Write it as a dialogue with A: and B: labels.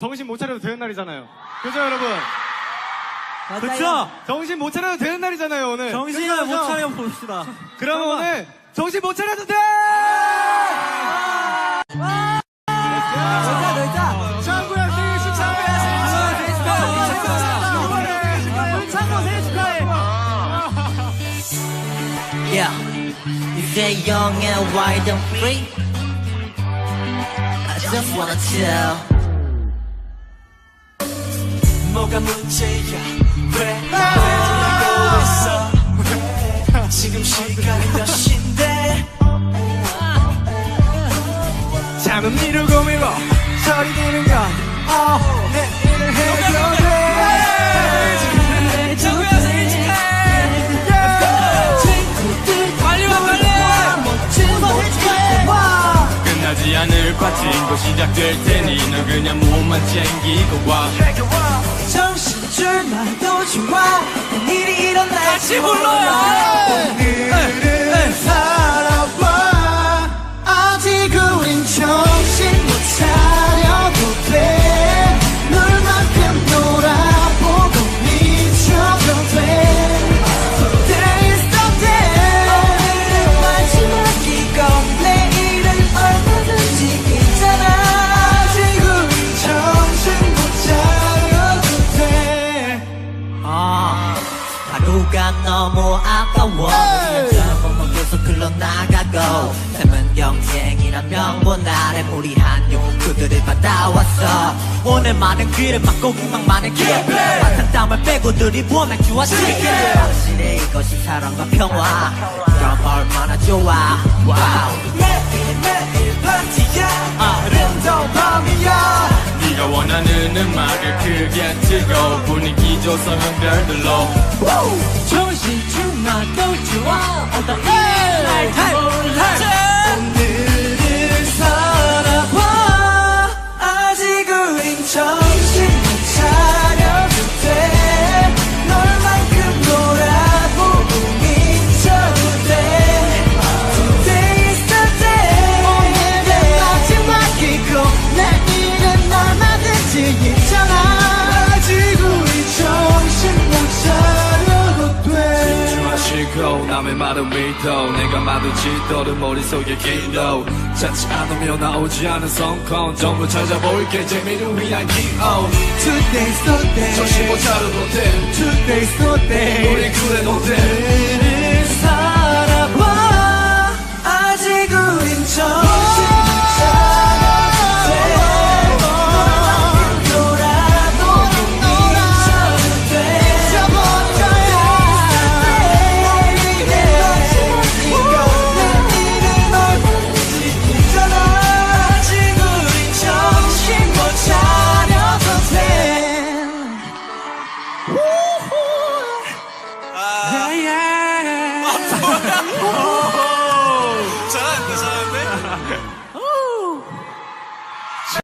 A: 정신 못 차려도 되는 날이잖아요. 그죠, 여러분?
B: 그쵸?
A: 정신 못 차려도 되는 날이잖아요, 오늘.
B: 정신을 못? 차려 봅시다.
A: 그러면 오늘 정신 못 차려도 돼!
B: 놀자, 놀자.
A: 창구야, 생일 축하해!
B: 생일 축하해. 창구 생일 축하해.
C: Yeah, you say young and wild and free. I just wanna tell.
D: 뭐가 문제야? 왜? 그러고 있어? 지금 시간이 몇 시인데?
A: 잠은 미루고 미뤄 지르는 건 어, 내
E: 않을 파친거 시작될 테니 너 그냥 몸만 챙기고 와.
D: 정신줄 나도 좋아. 일이 일어날 같이 불
C: 너무 아까워. 젊으면 계속 흘러나가고. 삶은 경쟁이란 명분 아래 무리한 욕구들을 받아왔어. 오늘 많은 길을 막고 희망 많은 길. 마탄 땀을 빼고 들이부어 맥주와. 확실해 이것이 사랑과 평화. 그럼 얼마나 좋아. 와우.
E: 원하는 음악을 크게 틀고 분위기 조성은 별들로.
D: 정신줄 나도 좋아. 어떤 일날지 몰라
E: 남의 말은 믿어. 내가 지도를 머릿속에 기도 찾지 않으면 나오지 않은 성공. 전부 찾아볼게. 재미를 위한 기호
A: Today's the day.
E: 정신 못 차려도 돼.
A: Today's the day